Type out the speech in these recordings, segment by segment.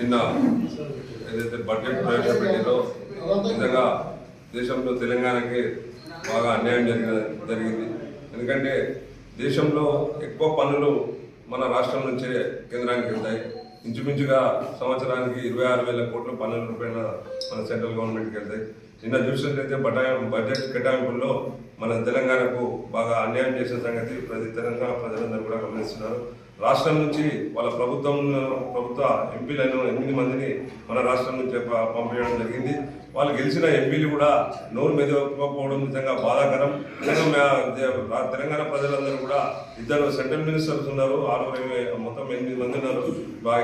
నిన్న ఏదైతే బడ్జెట్ ప్రవేశపెట్టిందో నిజంగా దేశంలో తెలంగాణకి బాగా అన్యాయం జరిగిన జరిగింది. ఎందుకంటే దేశంలో ఎక్కువ పనులు మన రాష్ట్రం నుంచే కేంద్రానికి వెళ్తాయి. ఇంచుమించుగా సంవత్సరానికి ఇరవై ఆరు వేల కోట్ల పన్నుల రూపాయల మన సెంట్రల్ గవర్నమెంట్కి వెళ్తాయి. నిన్న చూసినట్లయితే బటాయి బడ్జెట్ కేటాయింపుల్లో మన తెలంగాణకు బాగా అన్యాయం చేసిన సంగతి ప్రతి తెలంగాణ ప్రజలందరూ కూడా గమనిస్తున్నారు. రాష్ట్రం నుంచి వాళ్ళ ప్రభుత్వం ప్రభుత్వ ఎంపీలను ఎనిమిది మందిని మన రాష్ట్రం నుంచి పంపించడం జరిగింది. వాళ్ళు గెలిచిన ఎంపీలు కూడా నోరు మెదకపోవడం నిజంగా బాధాకరం. నిజంగా తెలంగాణ ప్రజలందరూ కూడా ఇద్దరు సెంట్రల్ మినిస్టర్స్ ఉన్నారు. ఆరుగురు మొత్తం ఎనిమిది మంది ఉన్నారు.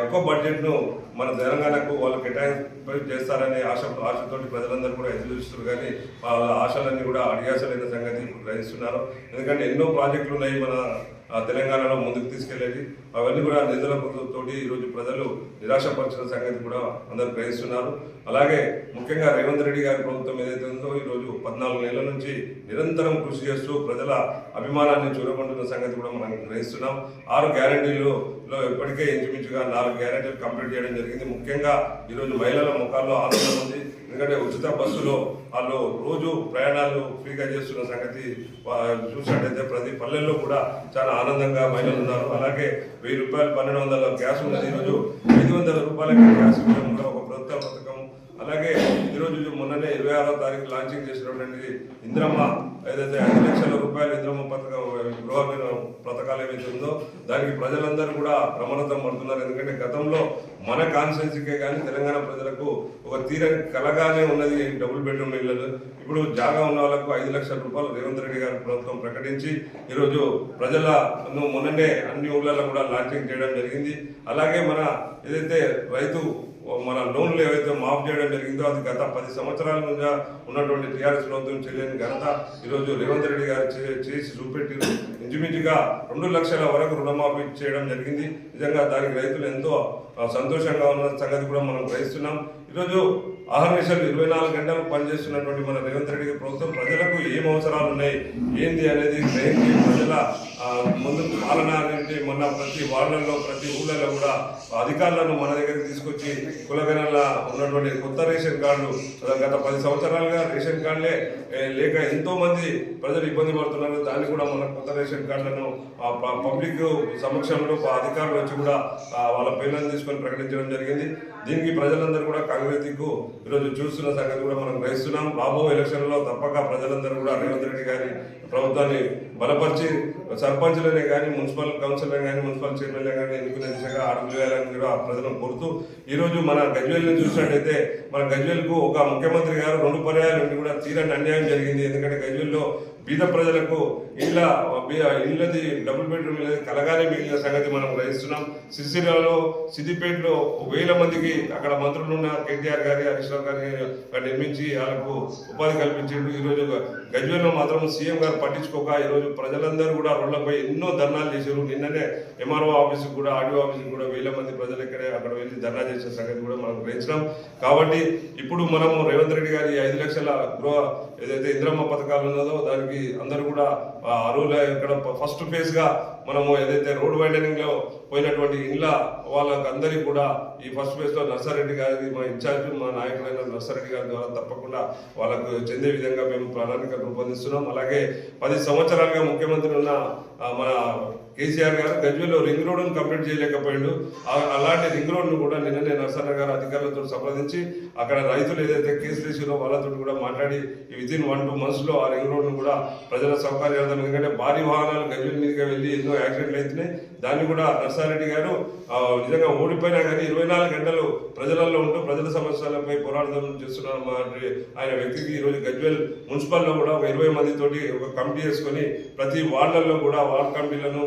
ఎక్కువ బడ్జెట్ను మన తెలంగాణకు వాళ్ళు కేటాయింపు చేస్తారనే ఆశ ఆశతోటి ప్రజలందరూ కూడా ఎదురు చూస్తున్నారు. కానీ వాళ్ళ ఆశలన్నీ కూడా అడియాసలైన సంగతి గ్రహిస్తున్నారు. ఎందుకంటే ఎన్నో ప్రాజెక్టులు ఉన్నాయి మన తెలంగాణలో ముందుకు తీసుకెళ్ళేది అవన్నీ కూడా నిధుల తోటి ఈరోజు ప్రజలు నిరాశపరిచిన సంగతి కూడా అందరూ గ్రహిస్తున్నారు. అలాగే ముఖ్యంగా రేవంత్ రెడ్డి గారి ప్రభుత్వం ఏదైతే ఉందో ఈరోజు పద్నాలుగు నెలల నుంచి నిరంతరం కృషి చేస్తూ ప్రజల అభిమానాన్ని చూరగొంటున్న సంగతి కూడా మనం గ్రహిస్తున్నాం. ఆరు గ్యారంటీలు లో ఇప్పటికే ఇంచుమించుగా నాలుగు గ్యారెంటీలు కంప్లీట్ చేయడం జరిగింది. ముఖ్యంగా ఈరోజు మహిళల ముఖాల్లో ఆనందం ఉంది. ఎందుకంటే ఉచిత బస్సులో వాళ్ళు రోజు ప్రయాణాలు ఫ్రీగా చేస్తున్న సంగతి చూసినట్టయితే ప్రతి పల్లెల్లో కూడా చాలా ఆనందంగా మహిళలు ఉన్నారు. అలాగే వెయ్యి రూపాయలు పన్నెండు వందల గ్యాస్ ఉన్నది ఈరోజు. ఐదు వందల రూపాయలకి గ్యాస్ ఇవ్వడం ఒక ప్రభుత్వ పథకం. అలాగే ఈరోజు మొన్ననే ఇరవై ఆరో తారీఖు లాంచింగ్ చేసినటువంటి ఇంద్రమ్మ ఏదైతే ఐదు లక్షల రూపాయలు ఇంద్రమ్మ పథకం గృహ ఏదైతే ఉందో దానికి ప్రజలందరూ కూడా ప్రమాణతం పడుతున్నారు. ఎందుకంటే గతంలో మన కాన్స్టిట్యున్సీకే కానీ తెలంగాణ ప్రజలకు ఒక తీరని కలగానే ఉన్నది డబుల్ బెడ్రూమ్ ఇళ్ళలో ఇప్పుడు జాగా ఉన్న వాళ్ళకు ఐదు లక్షల రూపాయలు రేవంత్ రెడ్డి గారి ప్రభుత్వం ప్రకటించి ఈరోజు ప్రజల మొన్ననే అన్ని ఊళ్ళలో కూడా లాంచింగ్ చేయడం జరిగింది. అలాగే మన ఏదైతే రైతు మన లోన్లు ఏవైతే మాఫ్ చేయడం జరిగిందో అది గత పది సంవత్సరాల నుంచి ఉన్నటువంటి టీఆర్ఎస్ ప్రభుత్వం చేయలేని ఘనత ఈరోజు రేవంత్ రెడ్డి గారు చే- చేసి చూపెట్టి ఇంచుమించుగా రెండు లక్షల వరకు రుణమాఫీ చేయడం జరిగింది. నిజంగా దానికి రైతులు ఎంతో సంతోషంగా ఉన్న సంగతి కూడా మనం గ్రహిస్తున్నాం. ఈరోజు ఆహర్నిశలు ఇరవై నాలుగు గంటలు పనిచేస్తున్నటువంటి మన రేవంత్ రెడ్డి ప్రభుత్వం ప్రజలకు ఏం అవసరాలు ఉన్నాయి? ఏంది అనేది గ్రహించి ప్రజల ముందు పాలన అంటే మొన్న ప్రతి వార్డులలో ప్రతి ఊళ్ళలో కూడా అధికారులను మన దగ్గరికి తీసుకొచ్చి కులగనల ఉన్నటువంటి కొత్త రేషన్ కార్డులు గత పది సంవత్సరాలుగా రేషన్ కార్డులే లేక ఎంతో మంది ప్రజలు ఇబ్బంది పడుతున్నారు. దాన్ని కూడా మన కొత్త రేషన్ కార్డులను ఆ, పబ్లిక్ సమక్షంలో అధికారులు వచ్చి కూడా వాళ్ళ పేర్లను తీసుకొని ప్రకటించడం జరిగింది. దీనికి ప్రజలందరూ కూడా కాంగ్రెస్ దిక్కు ఈరోజు చూస్తున్న సంగతి కూడా మనం గ్రహిస్తున్నాం. రాబో ఎలక్షన్లో తప్పక ప్రజలందరూ కూడా రేవంత్ రెడ్డి గారి ప్రభుత్వాన్ని బలపరిచి సర్పంచులనే కానీ మున్సిపల్ కౌన్సిలర్ కానీ మున్సిపల్ చైర్మన్లే కానీ ఎన్నుకునే దిశగా అడుగులు వేయాలని కూడా ప్రజలను కోరుతూ ఈ రోజు మన గజ్వేల్ని చూసినట్టయితే మన గజ్వేల్కు ఒక ముఖ్యమంత్రి గారు రెండు పర్యాయాలు కూడా తీరని అన్యాయం జరిగింది. ఎందుకంటే గజ్వేల్లో బీద ప్రజలకు ఇళ్ళ ఇళ్ళది డబుల్ బెడ్రూమ్ ఇళ్ళది కలగానే మిగిలిన సంగతి మనం గ్రహిస్తున్నాం. సిరిసిల్లలో సిద్దిపేటలో వేల మందికి అక్కడ మంత్రులు ఉన్న కేటీఆర్ గారి హరీష్ రావు గారి అక్కడ నిర్మించి వాళ్ళకు ఉపాధి కల్పించాడు. ఈ రోజు గజ్వేల్లో మాత్రం సీఎం గారు పట్టించుకోక ఈరోజు ప్రజలందరూ కూడా రోడ్లపై ఎన్నో ధర్నాలు చేశారు. నిన్ననే ఎంఆర్ఓ ఆఫీస్కి కూడా ఆర్డీఓ ఆఫీస్కి కూడా వేల మంది ప్రజలు ఇక్కడే అక్కడ వెళ్ళి ధర్నా చేసిన సంగతి కూడా మనం గ్రహించినాం. కాబట్టి ఇప్పుడు మనము రేవంత్ రెడ్డి గారి ఐదు లక్షల గృహ ఏదైతే ఇంద్రమ్మ పథకాలు ఉన్నదో దానికి అందరూ కూడా అరువులు అరువుల ఇక్కడ ఫస్ట్ ఫేజ్గా మనము ఏదైతే రోడ్ వైండనింగ్లో పోయినటువంటి ఇండ్ల వాళ్ళకి కూడా ఈ ఫస్ట్ ఫేజ్లో నర్సారెడ్డి గారి మా ఇన్ఛార్జ్ మా నాయకులైన నర్సారెడ్డి గారి ద్వారా తప్పకుండా వాళ్ళకు చెందే విధంగా మేము ప్రణాళిక రూపొందిస్తున్నాం. అలాగే పది సంవత్సరాలుగా ముఖ్యమంత్రి ఉన్న మన కేసీఆర్ గారు గజ్వేల్లో రింగ్ రోడ్ను కంప్లీట్ చేయలేకపోయిండు. అలాంటి రింగ్ రోడ్ను కూడా నిన్ననే నరసన్న గారు అధికారులతో సంప్రదించి అక్కడ రైతులు ఏదైతే కేసులు వేసిరో వాళ్ళతో కూడా మాట్లాడి విత్ ఇన్ వన్ టూ మంత్స్లో ఆ రింగ్ రోడ్ను కూడా ప్రజల సౌకర్యార్థం. ఎందుకంటే భారీ వాహనాలు గజ్వేల్ మీదుగా వెళ్ళి ఎన్నో యాక్సిడెంట్లు అవుతున్నాయి దాన్ని కూడా నర్సారెడ్డి గారు నిజంగా ఓడిపోయినా కానీ ఇరవై నాలుగు గంటలు ప్రజలలో ఉంటూ ప్రజల సమస్యలపై పోరాటం చేస్తున్న ఆయన వ్యక్తికి ఈ రోజు గజ్వేల్ మున్సిపల్లో కూడా ఒక ఇరవై మందితోటి ఒక కమిటీ చేసుకొని ప్రతి వార్డులలో కూడా వార్డ్ కమిటీలను